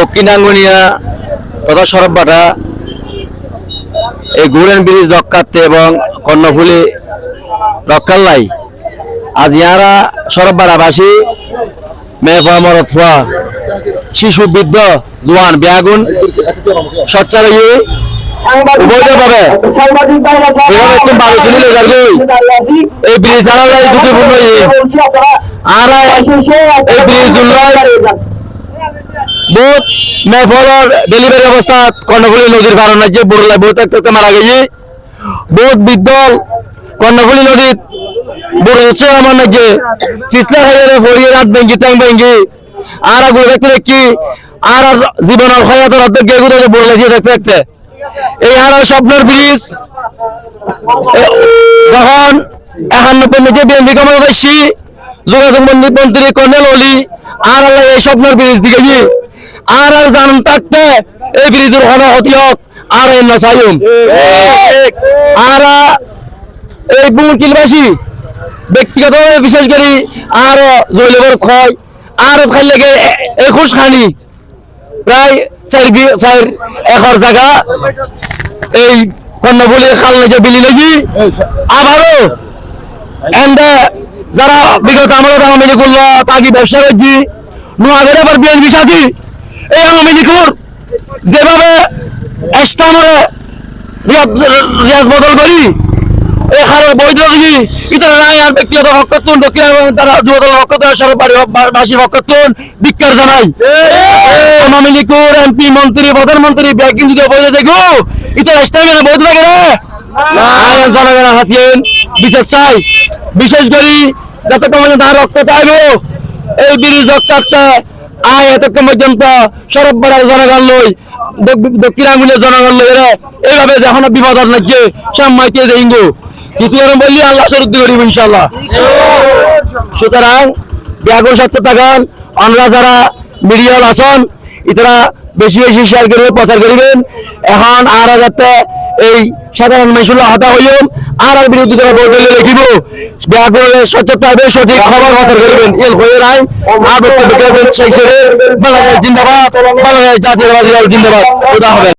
দক্ষিণ আঙ্গুনিয়া তথা সরববাটা এই গোল্ডেন ব্রিজ রক্ষার্থে এবং কর্ণফুলি রক্ষার লাই। আজ ইয়ারা সরববাড়াবাসী মেফা মরতফা শিশু, বৃদ্ধ, জোয়ান, ব্যাগুন ঝুঁকিপূর্ণ আর বহুত মেফলর ডেলিভারি অবস্থা কর্ণফুলি নদীর কারণে যে বুড়লাই বহুত একটা মারা গেছে। বহুত বিদ্যল কর্ণফুলি নদীর বুড়ো হচ্ছে আমার যে ফিসলা হয়ে ফরিয়ে রাত ভেঙ্গি, ট্যাং ভেঙ্গি। আর আগুলো দেখতে দেখি, আর আর জীবনের ক্ষয়তের অর্ধেক গেগুলো বুড়ো লাগিয়ে দেখতে দেখতে। এই আর স্বপ্নের ব্রিজ। যখন একানব্বই নিচে বিএনপি কমানো যোগাযোগ মন্ত্রী কর্নেল অলি, আর আল্লাহ এই স্বপ্নের ব্রিজ দিকে গিয়ে, আর আর জান থাকতে, এই ব্রিজের কোনো ক্ষতি হোক আর এই নসাইম আর এই বুমকিলবাসী ব্যক্তিগতভাবে বিশেষ করে আর জৈলবর খয় আর খাই লাগে একুশ খানি প্রায় চার চার একর জায়গা, এই কর্ণফুলি খাল যে বিলি লাগি আবারও এন্ডে যারা বিগত আমলে আওয়ামী লীগ করল তাকে ব্যবসা করছি নোয়াগড়ে আবার বিএনপি সাথী এই আওয়ামী লীগের যেভাবে এস্টামরে রিয়াজ বদল করি এখানে বৈধ যদি ইতারা আর ব্যক্তিগত হকতুন দক্ষিণ এবং তারা যুবদল হকতুন সরকারি বাসী হকতুন বিজ্ঞার জানাই। আওয়ামী লীগের এমপি মন্ত্রী প্রধানমন্ত্রী ব্যাগিং যদি বৈধ দেখো ইতারা ইস্টামে বৈধ লাগে আর জনগণ হাসিয়েন বিশেষ চাই। বিশেষ করে যাতে কমে তার রক্ত চাইব এই ব্রিজ রক্তাক্তে আয়, এতক্ষণ পর্যন্ত সরব বেড়ার জনগণ লই দক্ষিণ আঙ্গুলের জনগণ লই এইভাবে যখন বিপদ লাগছে সাম্মাইতে দেইঙ্গু কিছু এরকম বললি, আল্লাহ সরুদ্ধি করিব ইনশাল্লাহ সুতরাং ব্যাগর সত্য থাকান আমরা যারা মিডিয়াল আসন, ইতারা বেশি বেশি শেয়ার করবে, প্রচার করিবেন। এখন আর যাতে এই সাধারণ মানুষগুলো হাতা হইম আর আর বিরোধী দল বলতে লিখিব ব্যাগরের সচেতন সঠিক খবর প্রচার করবেন। এল হয়ে রায় আর বক্তব্য জিন্দাবাদ, বাংলাদেশ জাতীয়তাবাদী জিন্দাবাদ। খোদা হবে